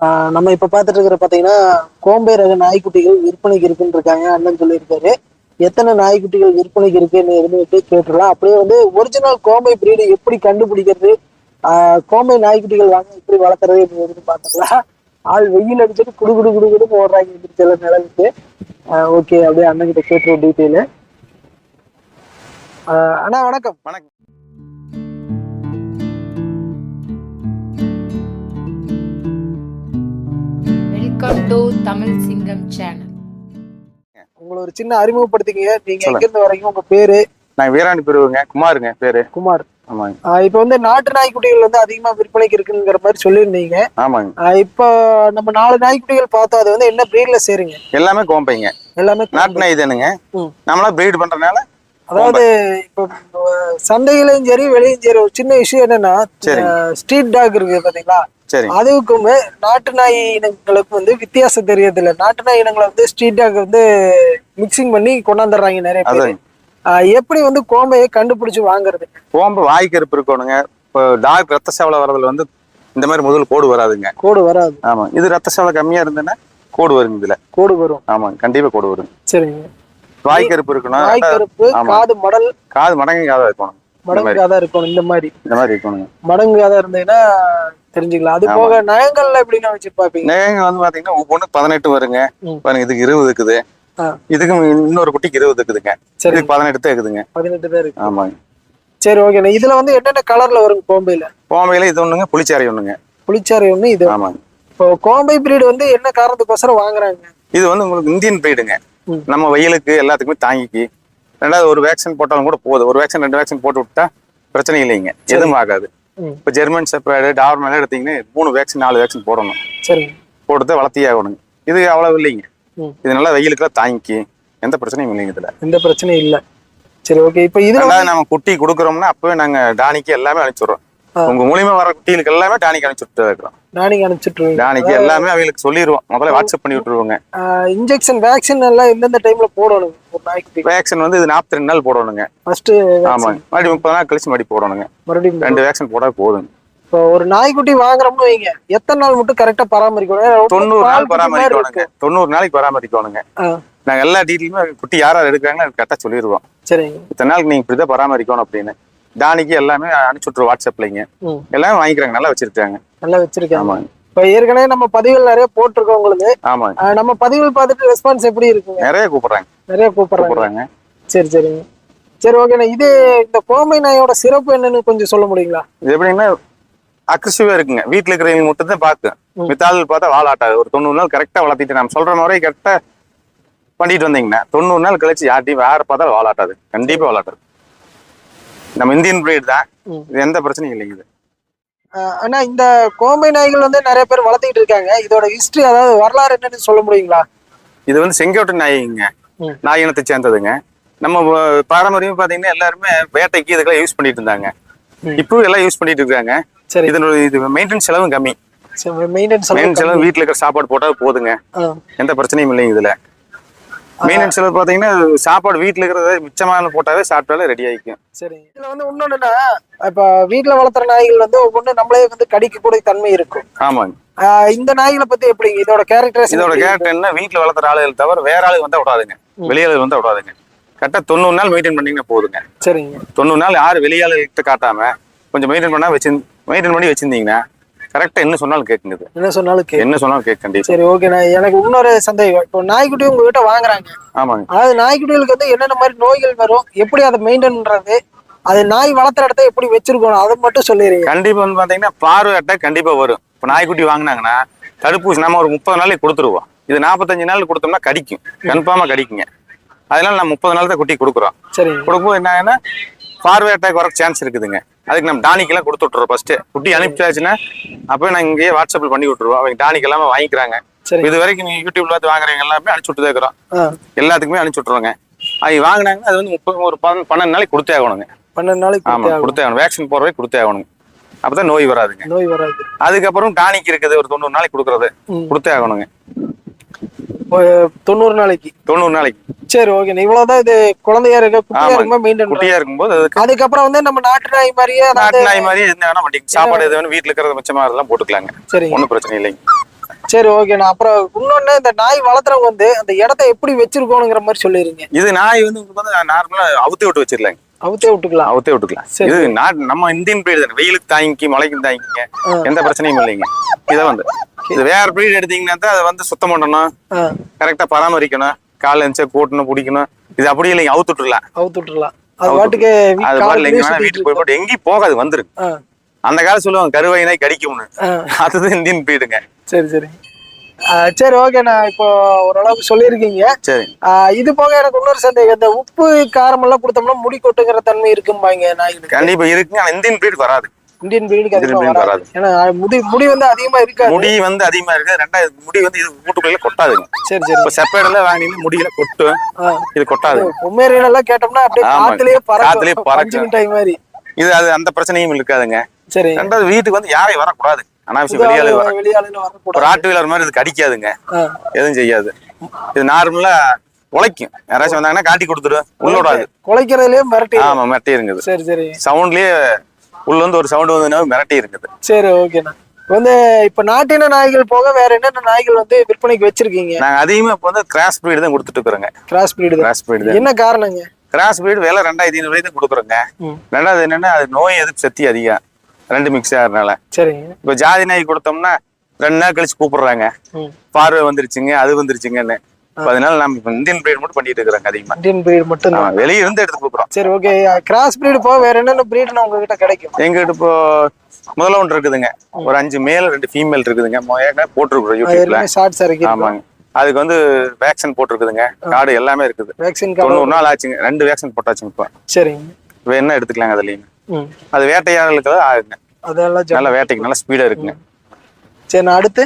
ஆஹ் நம்ம இப்ப பார்த்துட்டு இருக்கிற பாத்தீங்கன்னா கோம்பை ரக நாய்க்குட்டிகள் விற்பனைக்கு இருக்குன்னு இருக்காங்க அண்ணன் சொல்லியிருக்காரு. எத்தனை நாய்க்குட்டிகள் விற்பனைக்கு இருக்குன்னு இருந்துட்டு கேட்டுடலாம். அப்படியே வந்து ஒரிஜினல் கோம்பை பிரீடு எப்படி கண்டுபிடிக்கிறது? ஆஹ் கோம்பை நாய்க்குட்டிகள் வாங்க எப்படி வளர்க்குறது அப்படின்னு பார்த்துக்கலாம் ஆள் வெயில் அடிச்சுட்டு குடு குடு குடு குடு போடுறாங்க இப்படி சில நிலவுக்கு ஓகே அப்படியே அண்ணன் கிட்ட கேட்டுருவோம் டீட்டெயிலு அண்ணா வணக்கம். வணக்கம். டு தமிழ் சிங்கம் சேனல் உங்களை ஒரு சின்ன அறிமுகப்படுத்திக்கங்க. நீங்க. எங்க இருந்து வரீங்க உங்க பேரு? நான் வீராணி பிரிவுங்க. குமாருங்க பேரு. குமார். ஆமாங்க. இப்ப வந்து நாட்டு நாய்க்குட்டிகள் வந்து அதிகமா விற்பனைக்கு இருக்குங்கிற மாதிரி சொல்லியிருந்தீங்க. ஆமாங்க. இப்போ நம்ம நாலு நாய்க்குட்டிகள் பார்த்தோம். அது வந்து என்ன பிரீட்ல சேருங்க? எல்லாமே கோம்பைங்க. எல்லாமே நாட்டு நாய் தானுங்க. நம்மளா பிரீட் பண்றதுனால அதாவது இப்போ சந்தையிலயும் சரி வெளியும் சரி ஒரு சின்ன விஷயம் என்னன்னா. ஸ்ட்ரீட் டாக் இருக்கு பாத்தீங்களா? அதுக்குமே நாட்டு நாய் இனங்களுக்கு வந்து வித்தியாசம் தெரியறது இல்ல நாட்டு நாய் இனங்களை வந்து ஸ்ட்ரீட் டாக் வந்து மிக்சிங் பண்ணி கொண்டாந்துடுறாங்க நிறைய பேர். எப்படி வந்து கோம்பையை கண்டுபிடிச்சு வாங்குறது? கோம்பு வாய்க்கருப்பு இருக்கணுங்க. இப்போ டாக் ரத்த சேவலை வரதுல வந்து இந்த மாதிரி முதல் கோடு வராதுங்க. கோடு வராது. ஆமா. இது ரத்த சேவலை கம்மியா இருந்ததுன்னா கோடு வருங்க இதுல. கோடு வரும். ஆமாங்க கண்டிப்பா கோடு வருங்க சரிங்க. வாய்க்கருப்பு இருக்கணும். நாய் கருப்பு ஆமா. காது மடல். காது மடங்கு காதா இருக்கணும். மடங்கு காதா இருக்கணும். இந்த மாதிரி. இந்த மாதிரி இருக்கணுங்க. மடங்கு காதா இருந்ததுன்னா தெரிஞ்சுக்கலாம். அது. போக நயங்கள்ல எப்படின்னு வச்சு பாப்பீங்க நேங்க வந்து பாத்தீங்கன்னா ஒவ்வொன்றும் பதினெட்டு வருங்க. பாருங்க இதுக்கு இருபது இருக்குது. இதுக்கு இன்னொரு குட்டிக்கு இருபது இருக்குதுங்க. சரி. பதினெட்டு தான் இருக்குதுங்க. பதினெட்டு தான் இருக்கு. ஆமாங்க. சரி ஓகே இதுல வந்து என்னென்ன கலர்ல வரும் கோம்பையில? கோம்பையில இது ஒண்ணுங்க புளிச்சாரை ஒண்ணுங்க. புளிச்சாறை ஒண்ணு இது. ஆமாங்க. இப்போ கோம்பை பிரீடு வந்து என்ன காரணத்துக்கோசரம் வாங்குறாங்க? இது வந்து உங்களுக்கு இந்தியன் பிரீடுங்க. நம்ம வெயிலுக்கு எல்லாத்துக்குமே தாங்கிக்கு. ரெண்டாவது ஒரு வேக்சின் போட்டாலும் கூட போதும். ஒரு வேக்சின் ரெண்டு வேக்சின் போட்டு விட்டா பிரச்சனை இல்லைங்க. எதுவும் ஆகாது. இப்போ ஜெர்மன் செப்பரேடு டார்மேல எடுத்தீங்கன்னா மூணு வேக்சின் நாலு வேக்சின் போடணும். சரிங்க. போட்டு வளர்த்தியே ஆகணுங்க இது அவ்வளவு இல்லைங்க. இது நல்லா வெயிலுக்குலாம் தாங்கிக்கு. எந்த பிரச்சனையும் இல்லைங்க இதுல. எந்த பிரச்சனையும் இல்ல. சரி ஓகே இப்போ ரெண்டாவது நம்ம குட்டி கொடுக்குறோம்னா அப்பவே நாங்க டானிக்கு எல்லாமே அனுப்பிச்சுடுறோம். உங்க மூலியமா வர குட்டிகளுக்கு எல்லாமே டானிக்கு அனுப்பிச்சுட்டு இருக்கிறோம். நானிங்க அனுப்பிச்சுட்ருவீங்க டானிக்கு எல்லாமே அவங்களுக்கு சொல்லிடுவோம். முதல்ல வாட்ஸ்அப் பண்ணி விட்டுருவோங்க. இன்ஜெக்ஷன் வேக்சின் எல்லாம் எந்தெந்த டைம்ல போடணும். ஒரு நாய்க்கு வேக்சின் வந்து இது நாற்பத்தி ரெண்டு நாள் போடணுங்க. ஃபர்ஸ்ட் ஆமாங்க மறுபடியும் முப்பது நாள் கழிச்சு மறுபடியும் போடணுங்க. மறுபடியும் ரெண்டு வேக்சின் போட்டா போதுங்க. இப்போ ஒரு நாய்க்குட்டி வாங்குறோம்னு வைங்க. எத்தனை நாள் மட்டும் கரெக்டா பராமரிக்கணும்? தொண்ணூறு நாள் பராமரிக்கணுங்க. தொண்ணூறு நாளைக்கு பராமரிக்கணுங்க. நாங்க எல்லா டீட்டெயிலுமே குட்டி யார் யார் எடுக்கிறாங்களோ அது கரெக்டாக சொல்லிடுவோம். சரிங்க. இத்தனை நாளுக்கு நீங்க இப்படிதான் பராமரிக்கணும் அப்படின்னு. டானிக்கு எல்லாமே அனுப்பிச்சு விட்டுருவோம் வாட்ஸ்அப்லைங்க எல்லாமே வாங்கிக்கிறாங்க நல்லா வச்சிருக்காங்க. நல்லா வச்சிருக்காங்க. ஆமாங்க. இப்போ ஏற்கனவே நம்ம பதிவுகள் நிறைய போட்டிருக்கோம் உங்களுக்கு ஆமாங்க. ஆ, நம்ம பதிவுகள் பார்த்துட்டு ரெஸ்பான்ஸ் எப்படி இருக்குங்க? நிறைய கூப்பிடுறாங்க. நிறைய கூப்பிடுறாங்க. சரி சரிங்க. சரி ஓகேண்ணா இது இந்த கோமை நாயோட சிறப்பு என்னன்னு கொஞ்சம் சொல்ல முடியுங்களா? இது எப்படின்னா அக்ரெசிவா இருக்குங்க. வீட்டுல இருக்கிறவங்க மட்டும் தான் பார்க்கும் ம். மித்தாள் பார்த்தா வாழாட்டாது ஒரு தொண்ணூறு நாள் கரெக்டா வளர்த்திட்டு நம்ம சொல்ற முறை கரெக்டா பண்ணிட்டு வந்தீங்கன்னா தொண்ணூறு நாள் கழிச்சு யார்ட்டையும் வேற பார்த்தாலும் வாழாட்டாது கண்டிப்பா வாழாட்டாது நம்ம இந்தியன் பிரீட் தான். இது எந்த பிரச்சனையும் இல்லைங்க இது. ஆ, அண்ணா இந்த கோமை நாய்கள் வந்து நிறைய பேர் வளர்த்திட்டு இருக்காங்க. இதோட ஹிஸ்டரி அதாவது வரலாறு என்னன்னு சொல்ல முடியுங்களா? இது வந்து செங்கோட்டை நாய்ங்க. நாய் இனத்தை சேர்ந்ததுங்க. நம்ம பாரம்பரியம் பாத்தீங்கன்னா எல்லாருமே வேட்டைக்கு இதுக்கெல்லாம் யூஸ் பண்ணிட்டு இருந்தாங்க. ம். இப்பவும் எல்லாம் யூஸ் பண்ணிட்டு இருக்காங்க. சரி. இதனோட இது மெயின்டெனன்ஸ் செலவும் கம்மி. மெயின்டெனன்ஸ் மெயின் செலவு வீட்டுல இருக்கிற சாப்பாடு போட்டா போதுங்க. எந்த பிரச்சனையும் இல்லைங்க இதுல. மெயின்டெனன்ஸ் செலவு பாத்தீங்கன்னா சாப்பாடு வீட்டுல இருக்கிறத மிச்சமான போட்டாவே சாப்பிட்டாலே ரெடி ஆயிக்கும். சரி இதுல வந்து இன்னொன்னுன்னா இப்ப வீட்டுல வளர்த்துற நாய்கள் வந்து ஒவ்வொன்று நம்மளே வந்து கடிக்க கூட தன்மை இருக்கும். ஆமாங்க. இந்த நாய்களை பத்தி எப்படி? இதோட கேரக்டர்ஸ் இதோட கேரக்டர் என்ன? வீட்டுல வளர்த்துற ஆளுகள் தவிர வேற ஆளுங்க வந்தா விடாதுங்க. வெளியாளு வந்தா விடாதுங்க. கரெக்டா தொண்ணூறு நாள் மெயின்டைன் பண்ணீங்கன்னா போதுங்க. சரிங்க. தொண்ணூறு நாள் யாரு வெளியாளுகிட்ட காட்டாம கொஞ்சம் மெயின்டைன் பண்ணா வச்சு மெயின்டைன் பண்ணி வச்சிருந்தீங்கன்னா கரெக்டா என்ன சொன்னாலும் கேட்குங்க இது. என்ன சொன்னாலும் கே என்ன சொன்னாலும் கேட்க சரி ஓகே நான் எனக்கு இன்னொரு சந்தேகம். இப்போ நாய்க்குட்டி உங்ககிட்ட வாங்குறாங்க. ஆமாங்க. அதாவது நாய்க்குட்டிகளுக்கு வந்து என்னென்ன மாதிரி நோய்கள் வரும் எப்படி அதை மெயின்டைன் பண்றது அது நாய் வளர்த்துற இடத்த எப்படி வச்சிருக்கணும் அதை மட்டும் சொல்லிடுங்க கண்டிப்பா வந்து பாத்தீங்கன்னா பார்வை அட்டாக் கண்டிப்பா வரும். இப்போ நாய்க்குட்டி வாங்குனாங்கன்னா தடுப்பூசி நம்ம ஒரு முப்பது நாளைக்கு கொடுத்துருவோம். இது நாற்பத்தஞ்சு நாள் கொடுத்தோம்னா கடிக்கும். கன்ஃபார்மா கடிக்குங்க. அதனால நம்ம முப்பது நாள் தான் குட்டி கொடுக்குறோம். சரிங்க. கொடுக்கும்போது என்ன பார்வை அட்டாக் வர சான்ஸ் இருக்குதுங்க. அதுக்கு நம்ம டானிக்கெல்லாம் கொடுத்து விட்டுறோம் ஃபர்ஸ்ட் குட்டி அனுப்பிச்சாச்சுன்னா அப்போ நாங்கள் இங்கேயே வாட்ஸ்அப்பில் பண்ணி விட்டுருவோம். அவங்க டானிக் எல்லாமே வாங்கிக்கிறாங்க. இது வரைக்கும் நீங்கள் யூடியூப்ல பார்த்து வாங்குறவங்க எல்லாமே அனுப்பிச்சு விட்டு இருக்கிறோம். எல்லாத்துக்குமே அனுப்பிச்சு விட்ருவோங்க அவங்க வாங்கினாங்கன்னா அது வந்து முப்பது ஒரு பன்னெண்டு நாளைக்கு கொடுத்தே ஆகணுங்க. பன்னெண்டு நாளைக்கு ஆமா கொடுத்தே ஆகணும். வேக்சின் போடுறவே கொடுத்தே ஆகணுங்க. அப்பதான் நோய் வராதுங்க. நோய் வராது. அதுக்கப்புறம் டானிக் இருக்குது ஒரு தொண்ணூறு நாளைக்கு கொடுக்குறது. கொடுத்தே ஆகணுங்க. தொண்ணூறு நாளைக்கு. தொண்ணூறு நாளைக்கு. சரி ஓகே இவ்வளவுதான் இது குழந்தையா இருக்க குட்டியா. இருக்கும்போது மெயின்டைன் குட்டியா இருக்கும்போது அதுக்கு அதுக்கப்புறம் வந்து நம்ம நாட்டு நாய் மாதிரியே நாட்டு நாய் மாதிரி என்ன வேணா பண்ணிக்கலாம் சாப்பாடு எது வேணும் வீட்டுல இருக்கிறத மிச்சமா அதெல்லாம் போட்டுக்கலாங்க. சரிங்க. ஒன்றும் பிரச்சனை இல்லைங்க. சரி ஓகேண்ணா அப்புறம் இன்னொன்னு இந்த நாய் வளர்த்துறவங்க வந்து அந்த இடத்த எப்படி வச்சிருக்கோங்கிற மாதிரி சொல்லிருங்க இது நாய் வந்து உங்களுக்கு வந்து நார்மலா அவுத்தி விட்டு வச்சிடலாங்க. அவுத்தே விட்டுக்கலாம். அவுத்தே விட்டுக்கலாம். சரி. இது நாட்டு நம்ம இந்தியன் பிரீடு தானே. வெயிலுக்கு தாங்கிக்கி மழைக்கும் தாங்கிக்கிங்க ஆ. எந்த பிரச்சனையும் இல்லைங்க. இதை வந்து. இது வேற பிரீடு எடுத்தீங்கன்னா தான் அதை வந்து சுத்தம் பண்ணணும். கரெக்டா பராமரிக்கணும். காலை எழுந்து கூட்டணும் பிடிக்கணும். இது அப்படி இல்லைங்க அவுத்து விட்டுலாம் அவுத்து விட்டுறலாம். அது பாட்டுக்கு அது எங்க சுத்திட்டு வீட்டுக்கு போய் போட்டு எங்கேயும் போகாது வந்துருக்கு அந்த காலம் சொல்லுவாங்க கருவாய் நாய் கடிக்கும்னு. அதுதான் இந்தியன் பிரீடுங்க சரி சரி. சரி ஓகேண்ணா இப்போ ஓரளவுக்கு சொல்லியிருக்கீங்க. சரி. இது போக எனக்கு இன்னொரு சந்தேகம். இந்த உப்பு காரம் எல்லாம் கொடுத்தோம்னா முடி கொட்டுங்கிற தன்மை இருக்கும்பாங்க நாய்களுக்கு. கண்டிப்பா இருக்குங்க இந்தியன் பிரீடு வராது. இந்தியன் பிரீடுக்கு அதிகமா வராது. ஏன்னா முடி முடி வந்து அதிகமா இருக்காது. முடி வந்து அதிகமா இருக்கு. ரெண்டாவது முடி வந்து இது வீட்டுக்குள்ள கொட்டாதுங்க சரி சரி. இப்ப செப்பேடுல வாங்கினீங்கன்னா முடியில கொட்டும். இது கொட்டாது. பொம்மேரியன் எல்லாம் கேட்டோம்னா அப்படியே. காத்துலயே காத்துலயே பறக்கும். மிட்டாய் மாதிரி. இது அது அந்த பிரச்சனையும் இருக்காதுங்க. சரி. ரெண்டாவது வீட்டுக்கு வந்து யாரையும் வரக்கூடாது. அனாவசியம் வெளியாளு வர ஆட்டு வீலர் மாதிரி இது கடிக்காதுங்க. ஆ. எதுவும் செய்யாது. இது நார்மலா உழைக்கும். யாராச்சும் வந்தாங்கன்னா காட்டி கொடுத்துடும் உள்ளோடாது குலைக்கிறதுலயே மிரட்டி ஆமா மிரட்டி இருக்குது சரி சரி. சவுண்ட்லயே உள்ள வந்து ஒரு சவுண்ட் வந்ததுன்னா மிரட்டி இருக்குது. சரி ஓகேண்ணா வந்து இப்ப நாட்டின நாய்கள் போக வேற என்னென்ன நாய்கள் வந்து விற்பனைக்கு வச்சிருக்கீங்க? நாங்க அதிகமா இப்ப வந்து கிராஸ் பிரீடு தான் கொடுத்துட்டு இருக்கிறோங்க. கிராஸ் பிரீடு கிராஸ் பிரீடு என்ன காரணங்க? கிராஸ் பிரீடு விலை ரெண்டாயிரத்தி ஐநூறு தான் கொடுக்குறோங்க. ரெண்டாவது என்னன்னா அது நோய் எதிர்ப்பு சக்தி அதிகம். ரெண்டு மிக்ஸ் ஆகிறதுனால. சரிங்க. இப்ப ஜாதி நாய் கொடுத்தோம்னா ரெண்டு நாள் கழிச்சு கூப்பிடுறாங்க. பார்வை வந்துருச்சுங்க அது வந்துருச்சுங்கன்னு. அதனால நம்ம இந்தியன் பிரீடு மட்டும் பண்ணிட்டு இருக்கிறோங்க அதிகமா. இந்தியன் பிரீடு மட்டும் ஆமா, வெளிய இருந்து எடுத்து கொடுக்குறோம். சரி ஓகே கிராஸ் பிரீடு போக வேற என்னென்ன பிரீடுனா உங்ககிட்ட கிடைக்கும்? எங்கிட்ட இப்போ முதல்ல ஒன்று இருக்குதுங்க. ஒரு அஞ்சு மேல் ரெண்டு ஃபீமேல் இருக்குதுங்க. போட்டிருக்கிறோம் யூடியூப்ல ஷார்ட்ஸ் இறக்கி ஆமாங்க. அதுக்கு வந்து வேக்சின் போட்டிருக்குதுங்க. கார்டு எல்லாமே இருக்குது. வேக்சின் தொண்ணூறு நாள் ஆச்சுங்க. ரெண்டு வேக்சின் போட்டாச்சுங்க இப்போ. சரிங்க. என்ன எடுத்துக்கலாங்க அதுலயும். ம். அது வேட்டையாடலுக்கு தான் ஆகுங்க. அதெல்லாம் நல்ல வேட்டைக்கு நல்ல ஸ்பீடா இருக்குங்க. சரி நான் அடுத்து?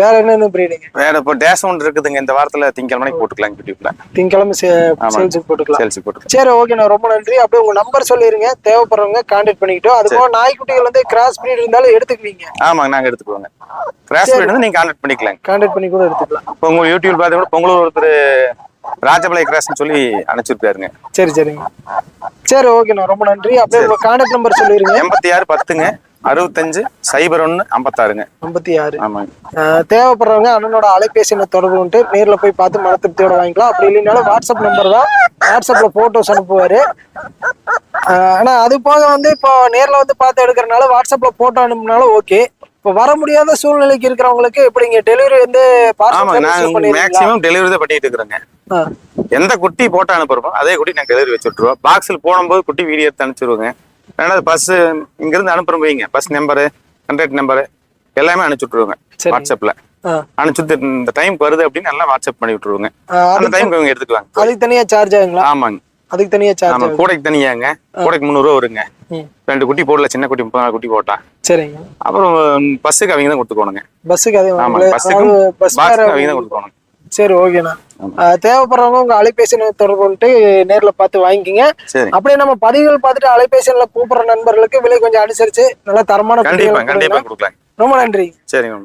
வேற என்னென்ன பிரீடுங்க வேற இப்போ டேஸ் ஒன்று இருக்குதுங்க. இந்த வாரத்துல திங்கக்கிழமை மணிக்கு போட்டுக்கலாங்க யூடியூப்ல திங்கக்கிழமை. சேல்ஸுக்கு போட்டுக்கலாம். சேல்ஸ் போட்டுக்கலாம். சரி ஓகேண்ணா ரொம்ப நன்றி. அப்படியே உங்க நம்பர் சொல்லிருங்க. தேவைப்படுறவங்க கான்டாக்ட் பண்ணிக்கிட்டோம் அது போக நாய்க்குட்டிகள் வந்து கிராஸ் பிரீட் இருந்தாலும் எடுத்துக்குவீங்க. ஆமாங்க நாங்க எடுத்துக்குவோங்க. கிராஸ் பிரீட் வந்து நீங்க கான்டாக்ட் பண்ணிக்கலாங்க. கான்டாக்ட் பண்ணி கூட எடுத்துக்கலாம். இப்போ உங்க யூடியூப் பார்த்து கூட பொங்கலூர் ஒருத்தர் ராஜபாளைய கிராஸ்னு சொல்லி அனுப்பிச்சிருக்காருங்க. சரி சரிங்க. சரி ஓகேண்ணா ரொம்ப நன்றி. அப்படியே உங்க கான்டாக்ட் நம்பர் சொல்லிருங்க. எண்பத்தி ஆறு பத்துங்க. அறுபத்தஞ்சு சைபர் ஒன்று ஐம்பத்தாறுங்க. ஐம்பத்தி ஆறு ஆமாங்க தேவைப்படுறவங்க அண்ணனோட அலைபேசி எண்ணை தொடர்பு கொண்டு நேர்ல போய் பார்த்து மன திருப்தியோட வாங்கிக்கலாம். அப்படி இல்லைனாலும் வாட்ஸ்அப் நம்பர் தான். வாட்ஸ்அப்ல போட்டோஸ் அனுப்புவாரு. ஆஹ் ஆனா அது போக வந்து இப்போ நேர்ல வந்து பார்த்து எடுக்கிறனால வாட்ஸ்அப்ல போட்டோ அனுப்புனாலும் ஓகே இப்போ வர முடியாத சூழ்நிலைக்கு இருக்கிறவங்களுக்கு எப்படி இங்க டெலிவரி வந்து மேக்ஸிமம் டெலிவரி தான் பண்ணிட்டு இருக்கிறோங்க. எந்த குட்டி போட்டோ அனுப்புறோமோ அதே குட்டி நாங்கள் டெலிவரி வச்சு விட்ருவோம் பாக்ஸில் போடும்போது குட்டி வீடியோ எடுத்து அனுப்பிச்சிருவோங்க ரெண்டாவது பஸ் இங்கிருந்து அனுப்புறோம் வைங்க. பஸ் நம்பரு கான்டாக்ட் நம்பரு எல்லாமே அனுப்பிச்சு விட்ருவோங்க சரி. வாட்ஸ்அப்ல. அனுப்பிச்சு இந்த டைம் வருது அப்படின்னு எல்லாம் வாட்ஸ்அப் பண்ணி விட்டுருவோங்க. அந்த டைம் இவங்க எடுத்துக்குவாங்க அதுக்கு தனியா சார்ஜ் ஆகுங்களா? ஆமாங்க. அதுக்கு தனியா சார்ஜ் ஆமா கூடைக்கு தனியாங்க. கூடைக்கு முந்நூறுரூவா வருங்க. ரெண்டு குட்டி போடல சின்ன குட்டி முப்பது குட்டி போட்டா. சரிங்க. அப்புறம் பஸ்ஸுக்கு அவங்க தான் கொடுத்துக்கோணுங்க. பஸ்ஸுக்கு அதே ஆமா அதாவது பஸ் அவங்க தான் கொடுத்துக்கோணுங்க. சரி ஓகேண்ணா தேவைப்படுறவங்க உங்க அலைபேசி தொடர்பு கொண்டு நேர்ல பார்த்து வாங்கிக்கிங்க. அப்படியே நம்ம பதிவுகள் பார்த்துட்டு அலைபேசியில் கூப்பிடுற நண்பர்களுக்கு விலை கொஞ்சம் அனுசரிச்சு நல்ல தரமான ரொம்ப நன்றி. சரிங்க